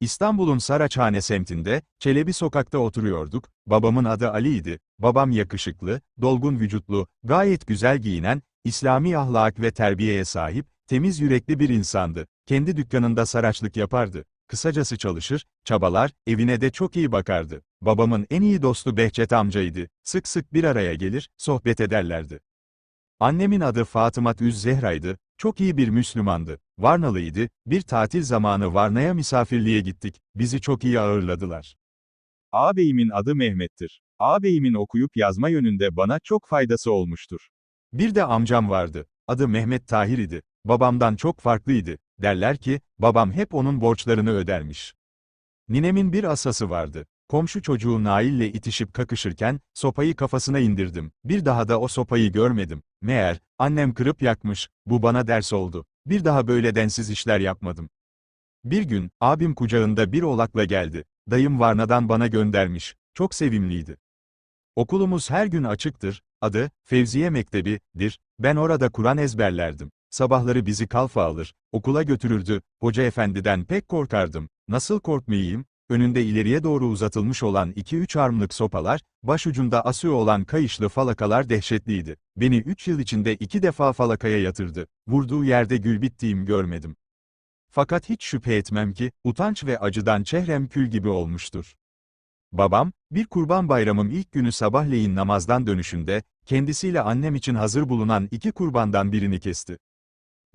İstanbul'un Saraçhane semtinde, Çelebi sokakta oturuyorduk, babamın adı Ali'ydi, babam yakışıklı, dolgun vücutlu, gayet güzel giyinen, İslami ahlak ve terbiyeye sahip, temiz yürekli bir insandı. Kendi dükkanında saraçlık yapardı. Kısacası çalışır, çabalar, evine de çok iyi bakardı. Babamın en iyi dostu Behçet amcaydı. Sık sık bir araya gelir, sohbet ederlerdi. Annemin adı Fatıma Üz Zehra'ydı, çok iyi bir Müslümandı. Varnalıydı, bir tatil zamanı Varna'ya misafirliğe gittik, bizi çok iyi ağırladılar. Ağabeyimin adı Mehmet'tir. Ağabeyimin okuyup yazma yönünde bana çok faydası olmuştur. Bir de amcam vardı, adı Mehmet Tahir idi. Babamdan çok farklıydı. Derler ki, babam hep onun borçlarını ödermiş. Ninemin bir asası vardı. Komşu çocuğu Nail'le itişip kakışırken, sopayı kafasına indirdim. Bir daha da o sopayı görmedim. Meğer, annem kırıp yakmış, bu bana ders oldu. Bir daha böyle densiz işler yapmadım. Bir gün, abim kucağında bir oğlakla geldi. Dayım Varna'dan bana göndermiş. Çok sevimliydi. Okulumuz her gün açıktır, adı, Fevziye Mektebi'dir. Ben orada Kur'an ezberlerdim. Sabahları bizi kalfa alır, okula götürürdü, hoca efendiden pek korkardım. Nasıl korkmayayım? Önünde ileriye doğru uzatılmış olan iki üç armlık sopalar, başucunda asıyor olan kayışlı falakalar dehşetliydi. Beni üç yıl içinde iki defa falakaya yatırdı. Vurduğu yerde gül bittiğim görmedim. Fakat hiç şüphe etmem ki, utanç ve acıdan çehrem kül gibi olmuştur. Babam, bir kurban bayramım ilk günü sabahleyin namazdan dönüşünde, kendisiyle annem için hazır bulunan iki kurbandan birini kesti.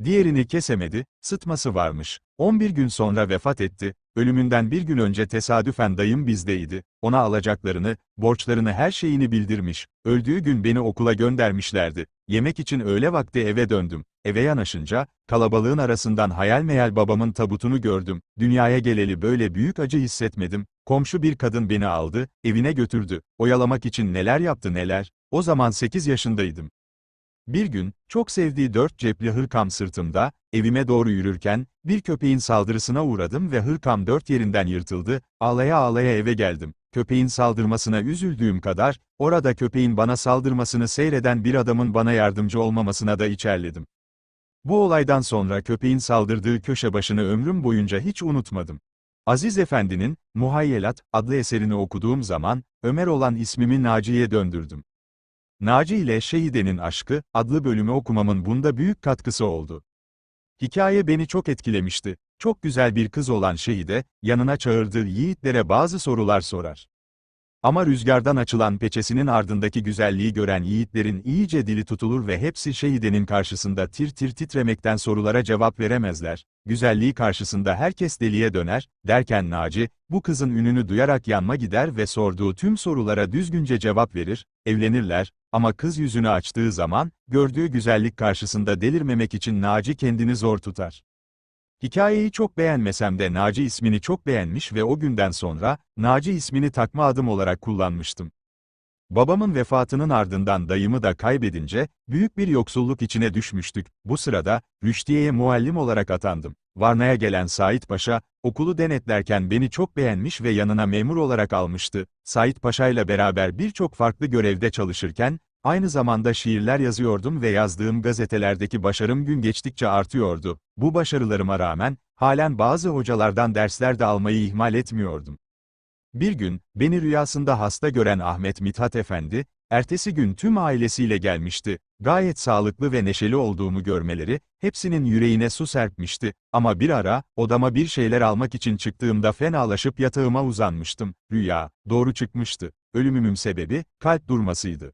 Diğerini kesemedi, sıtması varmış. 11 gün sonra vefat etti, ölümünden bir gün önce tesadüfen dayım bizdeydi, ona alacaklarını, borçlarını her şeyini bildirmiş, öldüğü gün beni okula göndermişlerdi. Yemek için öğle vakti eve döndüm. Eve yanaşınca, kalabalığın arasından hayal meyal babamın tabutunu gördüm. Dünyaya geleli böyle büyük acı hissetmedim. Komşu bir kadın beni aldı, evine götürdü. Oyalamak için neler yaptı neler. O zaman 8 yaşındaydım. Bir gün, çok sevdiği dört cepli hırkam sırtımda, evime doğru yürürken, bir köpeğin saldırısına uğradım ve hırkam dört yerinden yırtıldı, ağlaya ağlaya eve geldim. Köpeğin saldırmasına üzüldüğüm kadar, orada köpeğin bana saldırmasını seyreden bir adamın bana yardımcı olmamasına da içerledim. Bu olaydan sonra köpeğin saldırdığı köşe başını ömrüm boyunca hiç unutmadım. Aziz Efendi'nin, Muhayyelat, adlı eserini okuduğum zaman, Ömer olan ismimi Naci'ye döndürdüm. Naci ile Şehide'nin Aşkı, adlı bölümü okumamın bunda büyük katkısı oldu. Hikaye beni çok etkilemişti. Çok güzel bir kız olan Şehide, yanına çağırdığı yiğitlere bazı sorular sorar. Ama rüzgardan açılan peçesinin ardındaki güzelliği gören yiğitlerin iyice dili tutulur ve hepsi Şehide'nin karşısında tir tir titremekten sorulara cevap veremezler. Güzelliği karşısında herkes deliye döner, derken Naci, bu kızın ününü duyarak yanma gider ve sorduğu tüm sorulara düzgünce cevap verir, evlenirler, ama kız yüzünü açtığı zaman, gördüğü güzellik karşısında delirmemek için Naci kendini zor tutar. Hikayeyi çok beğenmesem de Naci ismini çok beğenmiş ve o günden sonra, Naci ismini takma adım olarak kullanmıştım. Babamın vefatının ardından dayımı da kaybedince, büyük bir yoksulluk içine düşmüştük. Bu sırada, Rüştiye'ye muallim olarak atandım. Varna'ya gelen Sait Paşa, okulu denetlerken beni çok beğenmiş ve yanına memur olarak almıştı. Sait Paşa ile beraber birçok farklı görevde çalışırken, aynı zamanda şiirler yazıyordum ve yazdığım gazetelerdeki başarım gün geçtikçe artıyordu. Bu başarılarıma rağmen, halen bazı hocalardan dersler de almayı ihmal etmiyordum. Bir gün, beni rüyasında hasta gören Ahmet Mithat Efendi, ertesi gün tüm ailesiyle gelmişti. Gayet sağlıklı ve neşeli olduğumu görmeleri, hepsinin yüreğine su serpmişti. Ama bir ara, odama bir şeyler almak için çıktığımda fenalaşıp yatağıma uzanmıştım. Rüya, doğru çıkmıştı. Ölümümün sebebi, kalp durmasıydı.